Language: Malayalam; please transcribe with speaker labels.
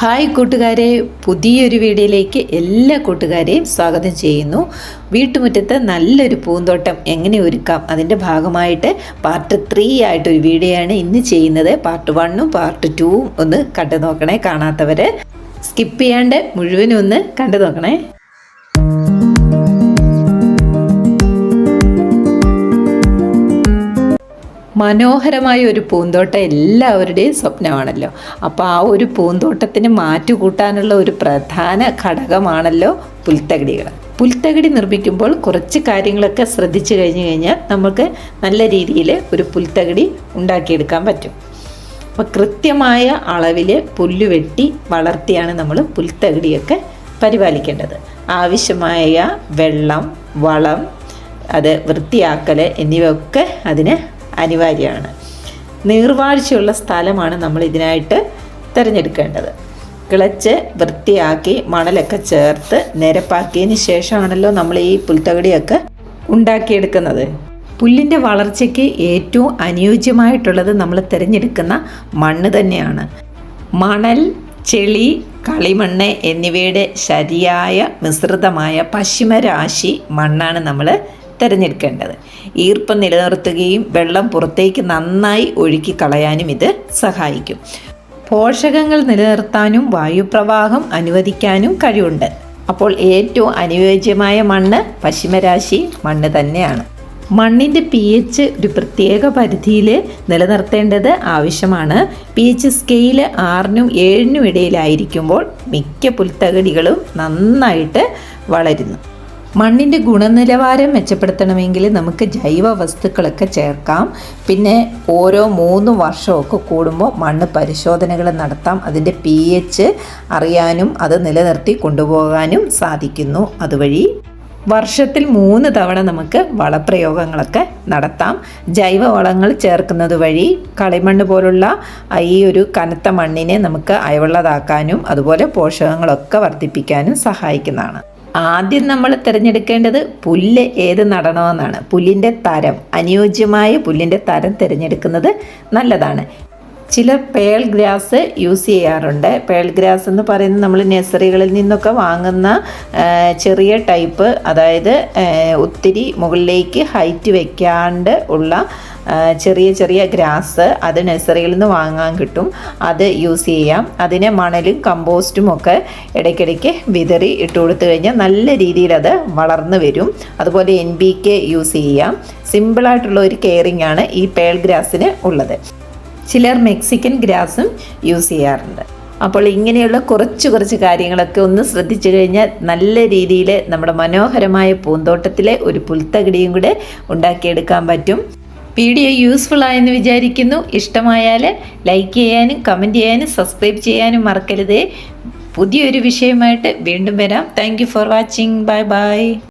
Speaker 1: ഹായ് കൂട്ടുകാരെ പുതിയൊരു വീഡിയോയിലേക്ക് എല്ലാ കൂട്ടുകാരെയും സ്വാഗതം ചെയ്യുന്നു. വീട്ടുമുറ്റത്ത് നല്ലൊരു പൂന്തോട്ടം എങ്ങനെ ഒരുക്കാം? അതിന്റെ ഭാഗമായിട്ട് പാർട്ട് ത്രീ ആയിട്ടൊരു വീഡിയോ ആണ് ഇന്ന് ചെയ്യുന്നത്. പാർട്ട് വണ്ണും പാർട്ട് ടൂവും ഒന്ന് കണ്ടു നോക്കണേ കാണാത്തവർ സ്കിപ്പ് ചെയ്യാണ്ട് മുഴുവനും ഒന്ന് കണ്ടു നോക്കണേ. മനോഹരമായ ഒരു പൂന്തോട്ടം എല്ലാവരുടെയും സ്വപ്നമാണല്ലോ. അപ്പോൾ ആ ഒരു പൂന്തോട്ടത്തിന് മാറ്റുകൂട്ടാനുള്ള ഒരു പ്രധാന ഘടകമാണല്ലോ പുൽത്തകിടികൾ. പുൽത്തകിടി നിർമ്മിക്കുമ്പോൾ കുറച്ച് കാര്യങ്ങളൊക്കെ ശ്രദ്ധിച്ചു കഴിഞ്ഞു കഴിഞ്ഞാൽ നമുക്ക് നല്ല രീതിയിൽ ഒരു പുൽത്തകിടി ഉണ്ടാക്കിയെടുക്കാൻ പറ്റും. അപ്പോൾ കൃത്യമായ അളവിൽ പുല്ല് വെട്ടി വളർത്തിയാണ് നമ്മൾ പുൽത്തകിടിയൊക്കെ പരിപാലിക്കേണ്ടത്. ആവശ്യമായ വെള്ളം വളം അത് വൃത്തിയാക്കൽ എന്നിവയൊക്കെ അതിന് അനിവാര്യമാണ്. നീർവാഴ്ചയുള്ള സ്ഥലമാണ് നമ്മൾ ഇതിനായിട്ട് തിരഞ്ഞെടുക്കേണ്ടത്. കിളച്ച് വൃത്തിയാക്കി മണലൊക്കെ ചേർത്ത് നിരപ്പാക്കിയതിന് ശേഷമാണല്ലോ നമ്മൾ ഈ പുൽത്തകടിയൊക്കെ ഉണ്ടാക്കിയെടുക്കുന്നത്. പുല്ലിന്റെ വളർച്ചയ്ക്ക് ഏറ്റവും അനുയോജ്യമായിട്ടുള്ളത് നമ്മൾ തിരഞ്ഞെടുക്കുന്ന മണ്ണ് തന്നെയാണ്. മണൽ ചെളി കളിമണ്ണ് എന്നിവയുടെ ശരിയായ മിശ്രിതമായ പശ്ചിമരാശി മണ്ണാണ് നമ്മൾ തിരഞ്ഞെടുക്കേണ്ടത്. ഈർപ്പം നിലനിർത്തുകയും വെള്ളം പുറത്തേക്ക് നന്നായി ഒഴുക്കി കളയാനും ഇത് സഹായിക്കും. പോഷകങ്ങൾ നിലനിർത്താനും വായുപ്രവാഹം അനുവദിക്കാനും കഴിവുണ്ട്. അപ്പോൾ ഏറ്റവും അനുയോജ്യമായ മണ്ണ് പശ്ചിമരാശി മണ്ണ് തന്നെയാണ്. മണ്ണിന്റെ പി എച്ച് ഒരു പ്രത്യേക പരിധിയിൽ നിലനിർത്തേണ്ടത് ആവശ്യമാണ്. പി എച്ച് സ്കെയിൽ ആറിനും ഏഴിനും ഇടയിലായിരിക്കുമ്പോൾ മിക്ക പുൽത്തകടികളും നന്നായിട്ട് വളരുന്നു. മണ്ണിന്റെ ഗുണനിലവാരം മെച്ചപ്പെടുത്തണമെങ്കിൽ നമുക്ക് ജൈവ വസ്തുക്കളൊക്കെ ചേർക്കാം. പിന്നെ ഓരോ മൂന്ന് വർഷമൊക്കെ കൂടുമ്പോൾ മണ്ണ് പരിശോധനകൾ നടത്താം. അതിന്റെ പി എച്ച് അറിയാനും അത് നിലനിർത്തി കൊണ്ടുപോകാനും സാധിക്കുന്നു അതുവഴി. വർഷത്തിൽ മൂന്ന് തവണ നമുക്ക് വളപ്രയോഗങ്ങളൊക്കെ നടത്താം. ജൈവ വളങ്ങൾ ചേർക്കുന്നത് വഴി കളിമണ്ണ് പോലുള്ള ഈ ഒരു കനത്ത മണ്ണിനെ നമുക്ക് അയവുള്ളതാക്കാനും അതുപോലെ പോഷകങ്ങളൊക്കെ വർദ്ധിപ്പിക്കാനും സഹായിക്കുന്നതാണ്. ആദ്യം നമ്മൾ തിരഞ്ഞെടുക്കേണ്ടത് പുല്ല് ഏത് നടണമെന്നാണ്. പുല്ലിന്റെ തരം അനുയോജ്യമായ പുല്ലിന്റെ തരം തിരഞ്ഞെടുക്കുന്നത് നല്ലതാണ്. ചിലർ പേൾ ഗ്രാസ് യൂസ് ചെയ്യാറുണ്ട്. പേൾ ഗ്രാസ് എന്ന് പറയുന്നത് നമ്മൾ നഴ്സറികളിൽ നിന്നൊക്കെ വാങ്ങുന്ന ചെറിയ ടൈപ്പ് അതായത് ഒത്തിരി മുകളിലേക്ക് ഹൈറ്റ് വയ്ക്കാണ്ട് ഉള്ള ചെറിയ ചെറിയ ഗ്രാസ് അത് നഴ്സറിയിൽ നിന്ന് വാങ്ങാൻ കിട്ടും. അത് യൂസ് ചെയ്യാം. അതിനെ മണലും കമ്പോസ്റ്റും ഒക്കെ ഇടയ്ക്കിടയ്ക്ക് വിതറി ഇട്ട് കൊടുത്തു കഴിഞ്ഞാൽ നല്ല രീതിയിൽ അത് വളർന്നു വരും. അതുപോലെ എൻ ബി കെ യൂസ് ചെയ്യാം. സിമ്പിളായിട്ടുള്ള ഒരു കെയറിംഗ് ആണ് ഈ പേൾ ഗ്രാസിന് ഉള്ളത്. ചിലർ മെക്സിക്കൻ ഗ്രാസും യൂസ് ചെയ്യാറുണ്ട്. അപ്പോൾ ഇങ്ങനെയുള്ള കുറച്ച് കുറച്ച് കാര്യങ്ങളൊക്കെ ഒന്ന് ശ്രദ്ധിച്ചു കഴിഞ്ഞാൽ നല്ല രീതിയിൽ നമ്മുടെ മനോഹരമായ പൂന്തോട്ടത്തിലെ ഒരു പുൽത്തകിടിയും കൂടെ ഉണ്ടാക്കിയെടുക്കാൻ പറ്റും. വീഡിയോ യൂസ്ഫുൾ ആയെന്ന് വിചാരിക്കുന്നു. ഇഷ്ടമായാൽ ലൈക്ക് ചെയ്യാനും കമന്റ് ചെയ്യാനും സബ്സ്ക്രൈബ് ചെയ്യാനും മറക്കരുതേ. പുതിയൊരു വിഷയമായിട്ട് വീണ്ടും വരാം. Thank for watching. Bye bye.